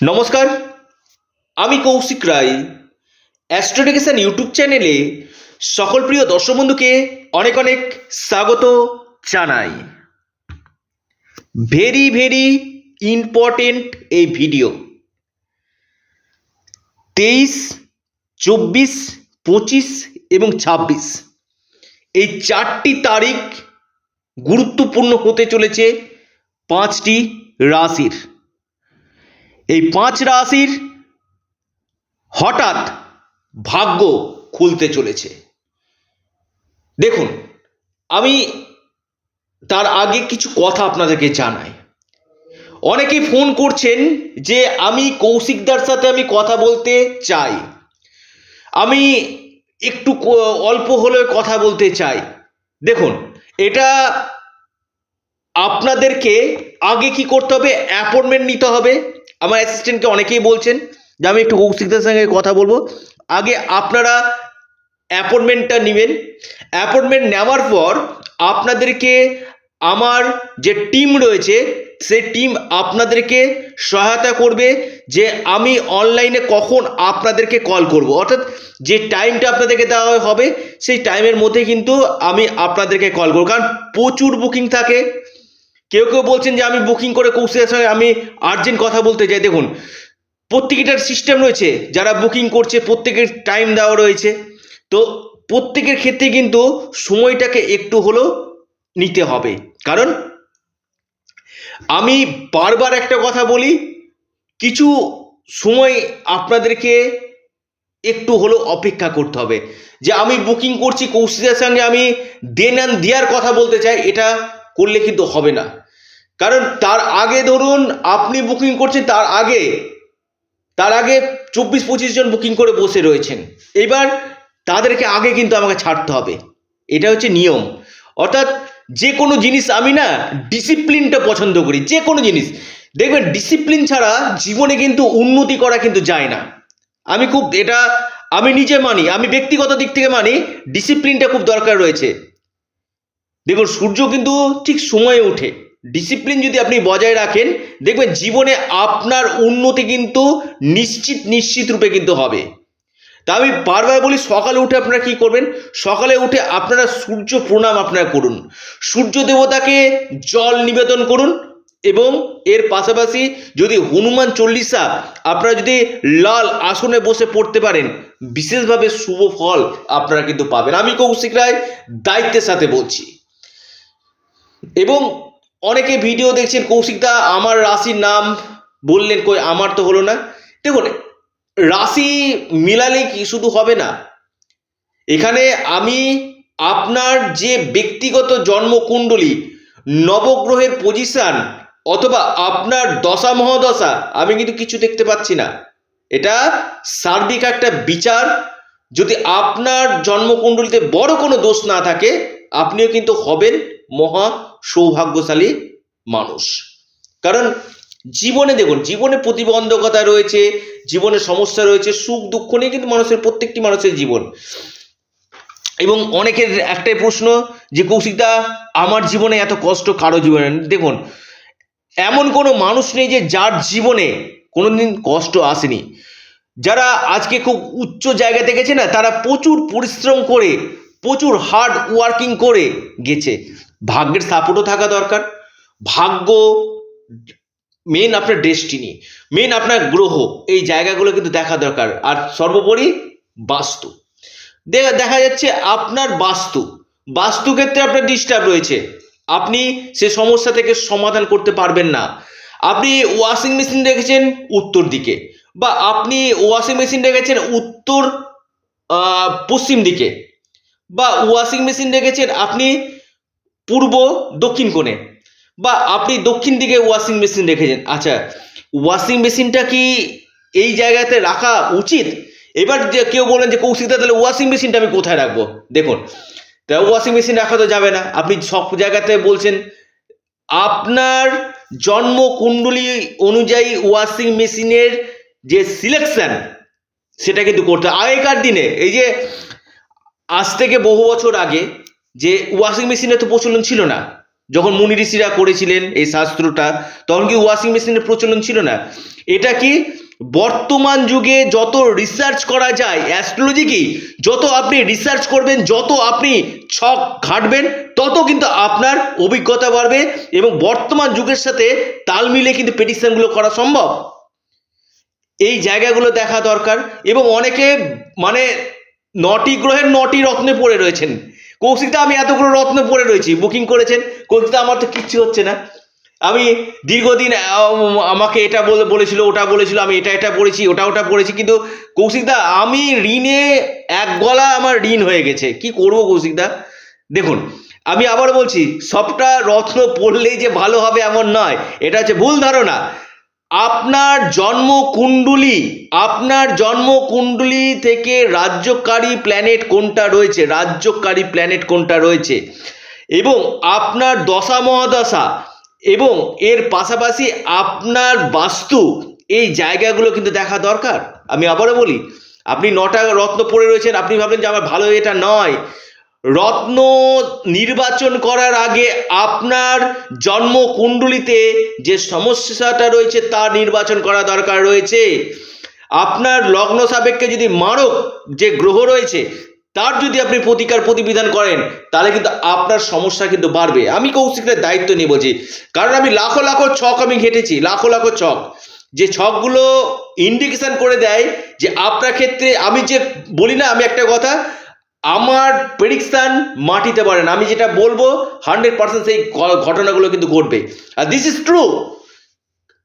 নমস্কার, আমি কৌশিক রায়। অ্যাস্ট্রোডিকেশন ইউটিউব চ্যানেলে সকল প্রিয় দর্শক বন্ধুকে অনেক অনেক স্বাগত জানাই। ভেরি ভেরি ইম্পর্টেন্ট এই ভিডিও তেইশ, চব্বিশ, পঁচিশ এবং ছাব্বিশ। এই চারটি তারিখ গুরুত্বপূর্ণ হতে চলেছে পাঁচটি রাশির। এই পাঁচ রাশির হঠাৎ ভাগ্য খুলতে চলেছে। দেখুন, আমি তার আগে কিছু কথা আপনাদেরকে জানাই। অনেকে ফোন করছেন যে, আমি কৌশিকদার সাথে আমি কথা বলতে চাই। আমি একটু অল্প হলেও কথা বলতে চাই। দেখুন, এটা আপনাদেরকে আগে কি করতে হবে? অ্যাপয়েন্টমেন্ট নিতে হবে। আমার অ্যাসিস্ট্যান্টকে অনেকেই বলছেন যে আমি একটু কৌশিকদের সঙ্গে কথা বলব। আগে আপনারা অ্যাপয়েন্টমেন্টটা নেবেন। অ্যাপয়েন্টমেন্ট নেওয়ার পর আপনাদেরকে আমার যে টিম রয়েছে, সেই টিম আপনাদেরকে সহায়তা করবে যে আমি অনলাইনে কখন আপনাদেরকে কল করব। অর্থাৎ যে টাইমটা আপনাদেরকে দেওয়া হবে, সেই টাইমের মধ্যে কিন্তু আমি আপনাদেরকে কল করব। কারণ প্রচুর বুকিং থাকে। কেউ কেউ বলছেন যে আমি বুকিং করে কৌশলের সঙ্গে আমি আর্জেন্ট কথা বলতে চাই। দেখুন, প্রত্যেকটার সিস্টেম রয়েছে, যারা বুকিং করছে, প্রত্যেকের টাইম দেওয়া রয়েছে। তো প্রত্যেকের ক্ষেত্রে কিন্তু সময়টাকে একটু হলেও নিতে হবে। কারণ আমি বারবার একটা কথা বলি, কিছু সময় আপনাদেরকে একটু হলেও অপেক্ষা করতে হবে। যে আমি বুকিং করছি কৌশিকের সঙ্গে আমি দেন অ্যান্ড দেওয়ার কথা বলতে চাই, এটা করলে কিন্তু হবে না। কারণ তার আগে ধরুন আপনি বুকিং করছেন, তার আগে তার আগে চব্বিশ পঁচিশ জন বুকিং করে বসে রয়েছেন। এবার তাদেরকে আগে কিন্তু আমাকে ছাড়তে হবে। এটা হচ্ছে নিয়ম। অর্থাৎ যে কোনো জিনিস আমি না ডিসিপ্লিনটা পছন্দ করি যে কোনো জিনিস। দেখবেন ডিসিপ্লিন ছাড়া জীবনে কিন্তু উন্নতি করা কিন্তু যায় না। আমি খুব এটা আমি নিজে মানি, আমি ব্যক্তিগত দিক থেকে মানি ডিসিপ্লিনটা খুব দরকার রয়েছে। দেখুন, সূর্য কিন্তু ঠিক সময়ে ওঠে। ডিসিপ্লিন যদি আপনি বজায় রাখেন, দেখবেন জীবনে আপনার উন্নতি কিন্তু নিশ্চিত নিশ্চিত রূপে কিন্তু হবে। তা আমি বারবার বলি, সকালে উঠে আপনারা কি করবেন? সকালে উঠে আপনারা সূর্য প্রণাম আপনারা করুন। সূর্য দেবতাকে জল নিবেদন করুন এবং এর পাশাপাশি যদি হনুমান চল্লিশা আপনারা যদি লাল আসনে বসে পড়তে পারেন, বিশেষভাবে শুভ ফল আপনারা কিন্তু পাবেন। আমি কৌশিক রায়, দায়িত্বের সাথে বলছি। এবং অনেকে ভিডিও দেখছেন, কৌশিকদা, আমার রাশির নাম বললেন, কই, আমার তো হলো না। দেখুন, রাশি মিলালে কি শুধু হবে না? এখানে আমি আপনার যে ব্যক্তিগত জন্মকুণ্ডলী, নবগ্রহের পজিশন অথবা আপনার দশা মহাদশা, আমি কিন্তু কিছু দেখতে পাচ্ছি না। এটা সার্বিক একটা বিচার। যদি আপনার জন্মকুণ্ডলিতে বড় কোনো দোষ না থাকে, আপনিও কিন্তু হবেন মহা সৌভাগ্যশালী মানুষ। কারণ জীবনে দেখুন, জীবনে প্রতিবন্ধকতা রয়েছে, জীবনে সমস্যা রয়েছে, সুখ দুঃখ নিয়ে কিন্তু মানুষের, প্রত্যেকটি মানুষের জীবন। এবং অনেকের একটাই প্রশ্ন যে কৌশিকদা আমার জীবনে এত কষ্ট কারও জীবনে? দেখুন, এমন কোনো মানুষ নেই যে, যার জীবনে কোনোদিন কষ্ট আসেনি। যারা আজকে খুব উচ্চ জায়গাতে গেছে না, তারা প্রচুর পরিশ্রম করে, প্রচুর হার্ড ওয়ার্কিং করে গেছে। ভাগ্যের সাপোর্টও থাকা দরকার। ভাগ্য মেন আপনার ডেস্টিনি মেন আপনার গ্রহ, এই জায়গাগুলো কিন্তু দেখা দরকার। আর সর্বোপরি বাস্তু। দেখা যাচ্ছে আপনার বাস্তু বাস্তু ক্ষেত্রে আপনার ডিস্টার্ব রয়েছে। আপনি সে সমস্যা থেকে সমাধান করতে পারবেন না। আপনি ওয়াশিং মেশিন রেখেছেন উত্তর দিকে বা আপনি ওয়াশিং মেশিন রেখেছেন উত্তর পশ্চিম দিকে বা ওয়াশিং মেশিন রেখেছেন আপনি পূর্ব দক্ষিণ কোণে। বা আপনি দক্ষিণ দিকে ওয়াশিং মেশিন রেখেছেন। আচ্ছা ওয়াশিং মেশিনটা কি এই জায়গাতে রাখা উচিত? এবার যে কেউ বলেন যে কৌশিকদা তাহলে ওয়াশিং মেশিনটা আমি কোথায় রাখব? দেখুন, তা ওয়াশিং মেশিন রাখা তো যাবে না। আপনি সব জায়গাতে বলছেন, আপনার জন্ম কুণ্ডলী অনুযায়ী ওয়াশিং মেশিনের যে সিলেকশন সেটা কিন্তু করতে। আগেকার দিনে, এই যে আজ থেকে বহু বছর আগে যে ওয়াশিং মেশিনের তো প্রচলন ছিল না। যখন মুনি ঋষিরা করেছিলেন এই শাস্ত্রটা, তখন কি ওয়াশিং মেশিনের প্রচলন ছিল না? এটা কি বর্তমান যুগে যত রিসার্চ করা যায় অ্যাস্ট্রোলজি কি, যত আপনি রিসার্চ করবেন, যত আপনি ছক ঘাটবেন, তত কিন্তু আপনার অভিজ্ঞতা বাড়বে এবং বর্তমান যুগের সাথে তাল মিলে কিন্তু প্রেডিকশনগুলো করা সম্ভব। এই জায়গাগুলো দেখা দরকার এবং অনেকে মানে নটি গ্রহের নটি রত্নে পড়ে রয়েছেন। কৌশিকদা, আমি এতগুলো রত্ন পড়ে রয়েছি বুকিং করেছেন, কৌশিকদা, আমার তো কিচ্ছু হচ্ছে না। আমি দীর্ঘদিন আমাকে এটা বলে, বলেছিল, ওটা বলেছিল, আমি এটা এটা পড়েছি, ওটা ওটা পড়েছি, কিন্তু কৌশিকদা, আমি ঋণে এক গলা আমার ঋণ হয়ে গেছে। কি করব কৌশিকদা? দেখুন, আমি আবার বলছি, সবটা রত্ন পড়লেই যে ভালো হবে এমন নয়, এটা হচ্ছে ভুল ধারণা। আপনার জন্ম কুণ্ডলী আপনার জন্ম কুণ্ডলী থেকে রাজ্যকারী প্ল্যানেট কোনটা রয়েছে? রাজ্যকারী প্ল্যানেট কোনটা রয়েছে? এবং আপনার দশা মহাদশা এবং এর পাশাপাশি আপনার বাস্তু, এই জায়গাগুলো কিন্তু দেখা দরকার। আমি আবারও বলি, আপনি নটা রত্ন পড়ে রয়েছেন, আপনি ভাবলেন যে আমার ভালো এটা নয়। রত্ন নির্বাচন করার আগে আপনার জন্ম কুণ্ডলিতে যে সমস্যাটা রয়েছে তা নির্বাচন করা দরকার রয়েছে। আপনার লগ্ন সাপেক্ষে যদি মারক যে গ্রহ রয়েছে, তার যদি আপনি প্রতিকার প্রতিবিধান করেন, তাহলে কিন্তু আপনার সমস্যা কিন্তু বাড়বে। আমি কৌশিকের দায়িত্ব নিয়ে বলছি কারণ আমি লাখো লাখো ছক আমি ঘেটেছি, লাখো লাখো ছক। যে ছকগুলো ইন্ডিকেশন করে দেয় যে আপনার ক্ষেত্রে আমি যে বলি না, আমি একটা কথা আমার প্রেডিকশান মাটিতে পারেন আমি যেটা বলব হান্ড্রেড পার্সেন্ট সেই ঘটনাগুলো কিন্তু ঘটবে। আর দিস ইজ ট্রু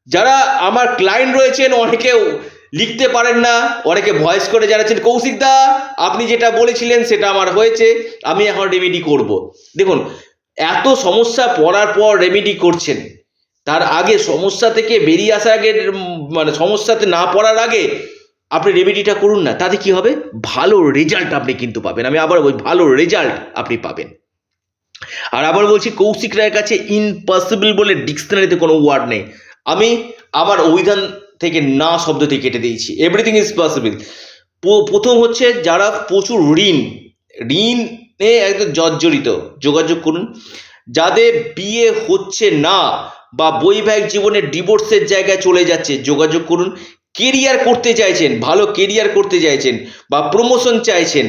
যারা আমার ক্লায়েন্ট রয়েছেন, অনেকে লিখতে পারেন না, অনেকে ভয়েস করে জানাচ্ছেন, কৌশিক দা, আপনি যেটা বলেছিলেন সেটা আমার হয়েছে, আমি এখন রেমেডি করব। দেখুন, এত সমস্যা পড়ার পর রেমেডি করছেন। তার আগে সমস্যা থেকে বেরিয়ে আসার আগে মানে সমস্যাতে না পড়ার আগে আপনি রেমেডিটা করুন না, তাতে কি হবে? ভালো রেজাল্ট আপনি কিন্তু পাবেন। আমি আবার বলছি, ভালো রেজাল্ট আপনি পাবেন। আর আবার বলছি, কৌশিক রায়ের কাছে ইম্পসিবল বলে ডিকশনারিতে কোনো ওয়ার্ড নেই। আমি আমার অভিধান থেকে না শব্দটি কেটে দিয়েছি। এভরিথিং ইজ পসিবল প্রথম হচ্ছে যারা প্রচুর ঋণ, ঋণে একদম জর্জরিত, যোগাযোগ করুন। যাদের বিয়ে হচ্ছে না বা বৈবাহিক জীবনে ডিভোর্সের জায়গায় চলে যাচ্ছে, যোগাযোগ করুন। কেরিয়ার করতে চাইছেন, ভালো কেরিয়ার করতে চাইছেন বা প্রমোশন চাইছেন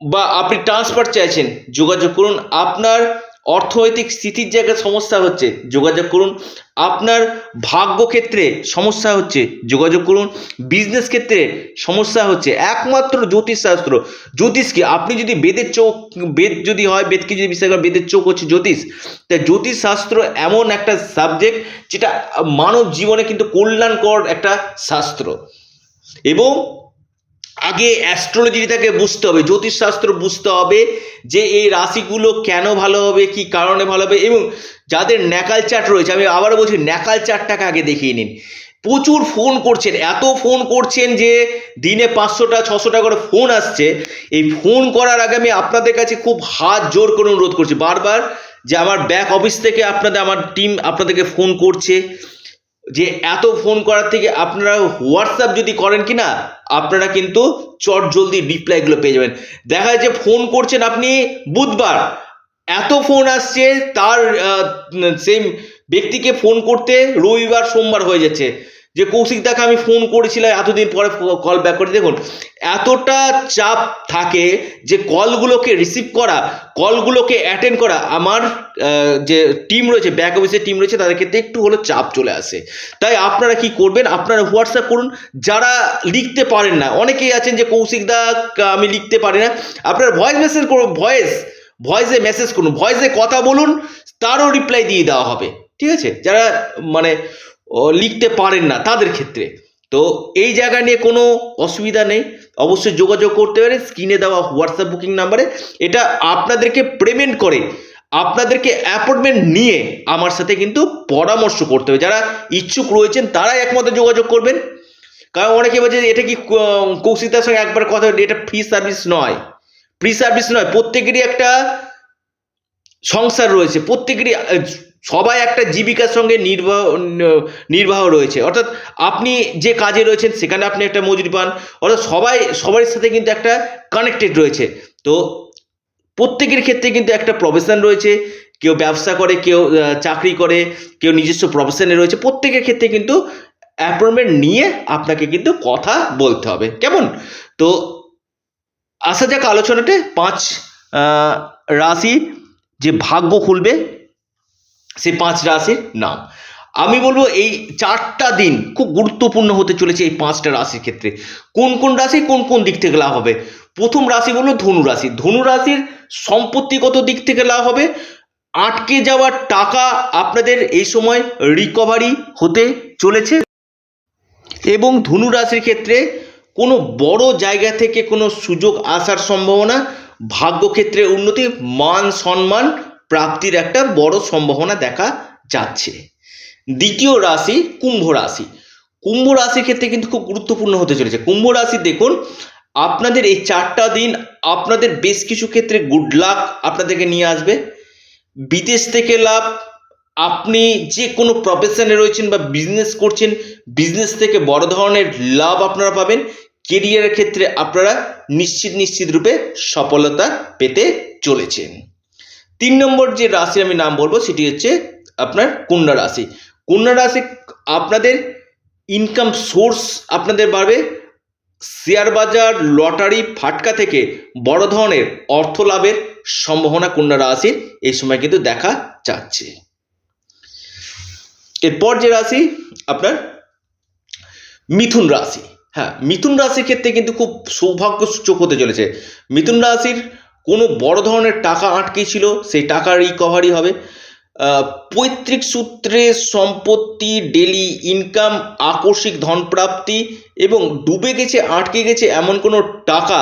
বা আপনি ট্রান্সফার চাইছেন, যোগাযোগ করুন। আপনার অর্থনৈতিক স্থিতির জায়গায় সমস্যা হচ্ছে, যোগাযোগ করুন। আপনার ভাগ্য ক্ষেত্রে সমস্যা হচ্ছে, যোগাযোগ করুন। বিজনেস ক্ষেত্রে সমস্যা হচ্ছে, একমাত্র জ্যোতিষশাস্ত্র। জ্যোতিষ কি আপনি যদি বেদের চোখ, বেদ যদি হয়, বেদকে যদি বিশ্বাস করেন, বেদের চোখ হচ্ছে জ্যোতিষ। তাই জ্যোতিষশাস্ত্র এমন একটা সাবজেক্ট যেটা মানব জীবনে কিন্তু কল্যাণকর একটা শাস্ত্র। এবং আগে অ্যাস্ট্রোলজিটাকে বুঝতে হবে, জ্যোতিষশাস্ত্র বুঝতে হবে যে এই রাশিগুলো কেন ভালো হবে, কি কারণে ভালো হবে এবং যাদের ন্যাকাল চার্ট রয়েছে, আমি আবারও বলছি ন্যাকাল চার্টটাকে আগে দেখিয়ে নিন। প্রচুর ফোন করছেন, এত ফোন করছেন যে দিনে পাঁচশোটা, ছশোটা করে ফোন আসছে। এই ফোন করার আগে আমি আপনাদের কাছে খুব হাত জোর করে অনুরোধ করছি, বারবার যে আমার ব্যাক অফিস থেকে আপনাদের, আমার টিম আপনাদেরকে ফোন করছে। যে এত ফোন করার থেকে আপনারা হোয়াটসঅ্যাপ যদি করেন কি না আপনারা কিন্তু চট জলদি রিপ্লাইগুলো পেয়ে যাবেন। দেখা যাচ্ছে ফোন করছেন আপনি বুধবার, এত ফোন আসছে, তার সেম ব্যক্তিকে ফোন করতে রবিবার, সোমবার হয়ে যাচ্ছে। যে কৌশিক দাকে আমি ফোন করেছিলাম এতদিন পরে কল ব্যাক করে দেখুন, এতটা চাপ থাকে যে কলগুলোকে রিসিভ করা কলগুলোকে অ্যাটেন্ড করা, আমার যে টিম রয়েছে ব্যাক অফিসের টিম রয়েছে, তাদের ক্ষেত্রে একটু হলেও চাপ চলে আসে। তাই আপনারা কি করবেন? আপনারা হোয়াটসঅ্যাপ করুন। যারা লিখতে পারেন না, অনেকেই আছেন যে কৌশিক দা আমি লিখতে পারি না। আপনারা ভয়েস মেসেজ করুন ভয়েস ভয়েসে মেসেজ করুন ভয়েসে কথা বলুন, তারও রিপ্লাই দিয়ে দেওয়া হবে। ঠিক আছে? যারা মানে লিখতে পারেন না তাদের ক্ষেত্রে। তো এই জায়গা নিয়ে কোনো অসুবিধা নেই। অবশ্যই যোগাযোগ করতে পারেন, স্ক্রিনে দেওয়া হোয়াটসঅ্যাপ বুকিং নাম্বারে। এটা আপনাদেরকে পেমেন্ট করে, আপনাদেরকে অ্যাপয়েন্টমেন্ট নিয়ে আমার সাথে কিন্তু পরামর্শ করতে হবে। যারা ইচ্ছুক রয়েছেন, তারাই একমাত্র যোগাযোগ করবেন। কারণ অনেকে বলছে, এটা কি ক- কৌশিকদার সঙ্গে একবার কথা এটা ফ্রি সার্ভিস নয়। ফ্রি সার্ভিস নয়, প্রত্যেকেরই একটা সংসার রয়েছে। প্রত্যেকেরই সবাই একটা জীবিকার সঙ্গে নির্বাহ নির্বাহ রয়েছে। অর্থাৎ আপনি যে কাজে রয়েছেন, সেখানে আপনি একটা মজুরি পান, অর্থাৎ সবাই সবার সাথে কিন্তু একটা কানেক্টেড রয়েছে। তো প্রত্যেকের ক্ষেত্রে কিন্তু একটা প্রফেশন রয়েছে। কেউ ব্যবসা করে, কেউ চাকরি করে, কেউ নিজস্ব প্রফেশনে রয়েছে। প্রত্যেকের ক্ষেত্রে কিন্তু অ্যাপয়েন্টমেন্ট নিয়ে আপনাকে কিন্তু কথা বলতে হবে। কেমন? তো আসা যাক আলোচনাতে। পাঁচ রাশি যে ভাগ্য খুলবে সেই পাঁচ রাশির নাম। আমি বলব এই চারটা দিন খুব গুরুত্বপূর্ণ হতে চলেছে এই পাঁচটা রাশির ক্ষেত্রে। কোন কোন রাশি কোন কোন দিক থেকে লাভ হবে? প্রথম রাশি বলব ধনু রাশি। ধনু রাশির সম্পত্তিগত দিক থেকে লাভ হবে। আটকে যাওয়া টাকা আপনাদের এই সময় রিকভারি হতে চলেছে। এবং ধনু রাশির ক্ষেত্রে কোনো বড় জায়গা থেকে কোনো সুযোগ আসার সম্ভাবনা, ভাগ্যক্ষেত্রে উন্নতি, মান সম্মান প্রাপ্তির একটা বড় সম্ভাবনা দেখা যাচ্ছে। দ্বিতীয় রাশি কুম্ভ রাশি। কুম্ভ রাশির ক্ষেত্রে কিন্তু খুব গুরুত্বপূর্ণ হতে চলেছে। কুম্ভ রাশি দেখুন, আপনাদের এই চারটা দিন আপনাদের বেশ কিছু ক্ষেত্রে গুড লাক আপনাদেরকে নিয়ে আসবে। বিদেশ থেকে লাভ, আপনি যে কোনো প্রফেশনে রয়েছেন বা বিজনেস করছেন বিজনেস থেকে বড় ধরনের লাভ আপনারা পাবেন। কেরিয়ারের ক্ষেত্রে আপনারা নিশ্চিত নিশ্চিত রূপে সফলতা পেতে চলেছেন। তিন নম্বর যে রাশি আমি নাম বলব, সেটি হচ্ছে আপনার কন্যা রাশি। কন্যা রাশি আপনাদের ইনকাম সোর্স আপনাদের বাড়বে। শেয়ার বাজার লটারি ফাটকা থেকে বড় ধরনের অর্থ লাভের সম্ভাবনা কন্যা রাশির এই সময় কিন্তু দেখা যাচ্ছে। এরপর যে রাশি আপনার মিথুন রাশি। হ্যাঁ মিথুন রাশির ক্ষেত্রে কিন্তু খুব সৌভাগ্য সূচক হতে চলেছে। মিথুন রাশির কোনো বড় ধরনের টাকা আটকে ছিল সেই টাকা রিকভারি হবে। পৈতৃক সূত্রে সম্পত্তি ডেলি ইনকাম আকস্মিক ধনপ্রাপ্তি এবং ডুবে গেছে, আটকে গেছে এমন কোনো টাকা,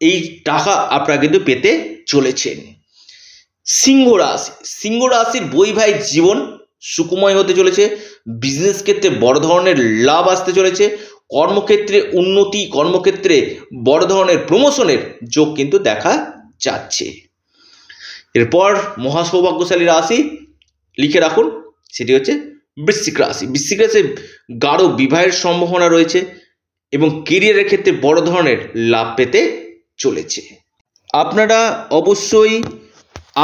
এই টাকা আপনারা কিন্তু পেতে চলেছেন। সিংহ রাশি, সিংহ রাশির বৈবাহিক জীবন সুকুময় হতে চলেছে বিজনেস ক্ষেত্রে বড় ধরনের লাভ আসতে চলেছে, কর্মক্ষেত্রে উন্নতি, কর্মক্ষেত্রে বড় ধরনের প্রমোশনের যোগ কিন্তু দেখা যাচ্ছে। এরপর মহাসৌভাগ্যশালী রাশি লিখে রাখুন, সেটি হচ্ছে বৃশ্চিক রাশি। বৃশ্চিক রাশি গাঢ় বিবাহের সম্ভাবনা রয়েছে এবং কেরিয়ারের ক্ষেত্রে বড় ধরনের লাভ পেতে চলেছে। আপনারা অবশ্যই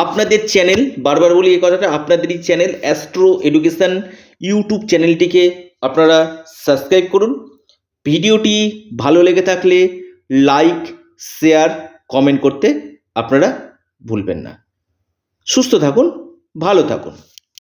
আপনাদের চ্যানেল বারবার বলি এই কথাটা, আপনাদেরই চ্যানেল অ্যাস্ট্রো এডুকেশন ইউটিউব চ্যানেলটিকে আপনারা সাবস্ক্রাইব করুন। ভিডিওটি ভালো লেগে থাকলে লাইক শেয়ার কমেন্ট করতে আপনারা ভুলবেন না। সুস্থ থাকুন ভালো থাকুন।